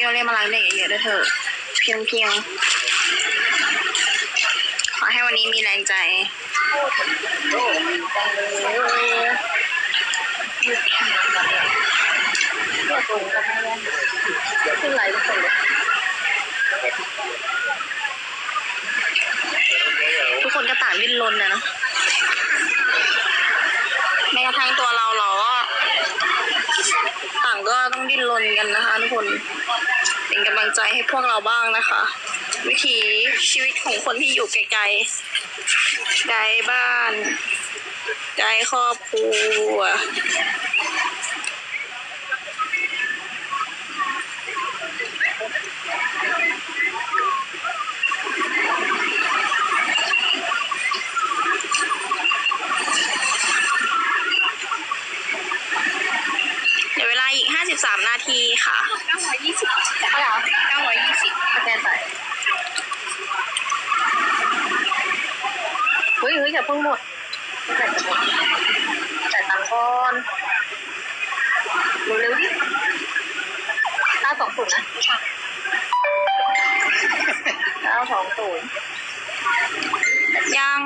พี่เราเรียกมาล้างเด็กเยอะๆด้วยเถอะ เพียงเพียงขอให้วันนี้มีแรงใจขึ้นไหลทุกคนเลยทุกคนก็ต่างดิ้นรนนะเนาะแม้กระทั่งตัวเราเรา ก็ต้องดิ้นรนกันนะคะทุกคนเป็นกำลังใจให้พวกเราบ้างนะคะ วิถีชีวิตของคนที่อยู่ไกลๆไกลบ้านไกลครอบครัว เดี๋ยวเวลา อีก53นาทีค่ะ920เท่าไหร่920สแกนไปเฮ้ยเฮ้ยอย่าเพิ่งหมดแต่จะหมดแต่ายตังค์ก่อนเร็วๆดิ920นะ920ยัง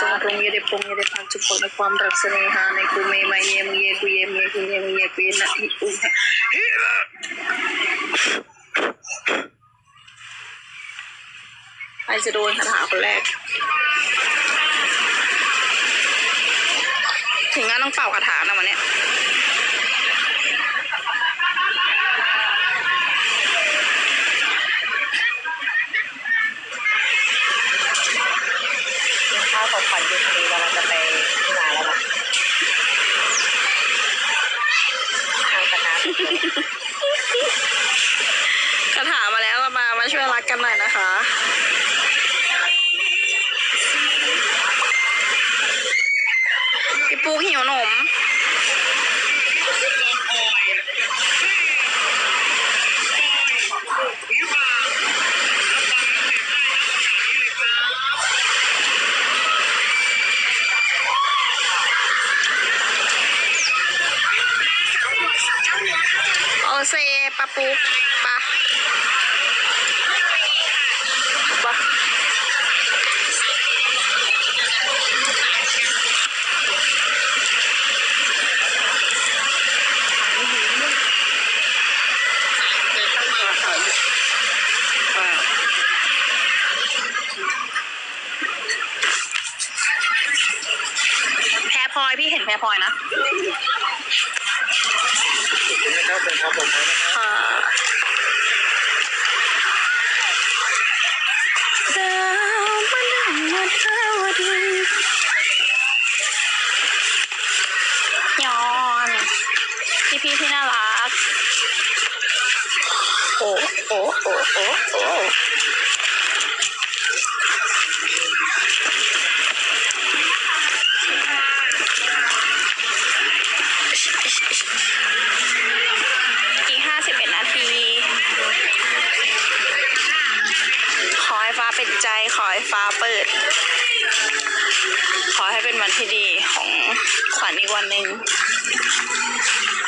จงเรียจงเยเดปงเยเดพังจุกในความรักเสน่หาในกูเมย์มาเยมเยกูเยมเยกูเยมเยกูเยนะอีอูใครจะโดนคาถาคนแรก ถึงงั้นต้องเป่าคาถานะวันเนี้ย กินข้าวกับขวัญอยู่พอดีเราจะไปที่งานแล้วนะทางคณะคาถามาแล้วก็มามาช่วยรักกันหน่อยนะคะ เซปะปุ๊กปะปะแพรพลอยพี่เห็นแพรพลอยนะ นะครับเป็นความปลอดภัยนะครับค่ะดาวมันดังเทวดีย้อนพี่พี่ที่น่ารัก โอ้โอ้โอ้โอ้โอ้ ฟ้าเป็นใจขอให้ฟ้าเปิด ขอให้เป็นวันที่ดีของขวัญอีกวันหนึ่ง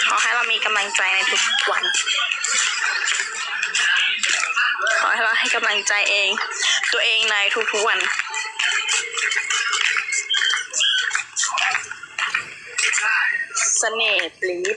ขอให้เรามีกำลังใจในทุกวัน ขอให้เราให้กำลังใจเอง ตัวเองในทุกๆวันเสน่ห์ปลีด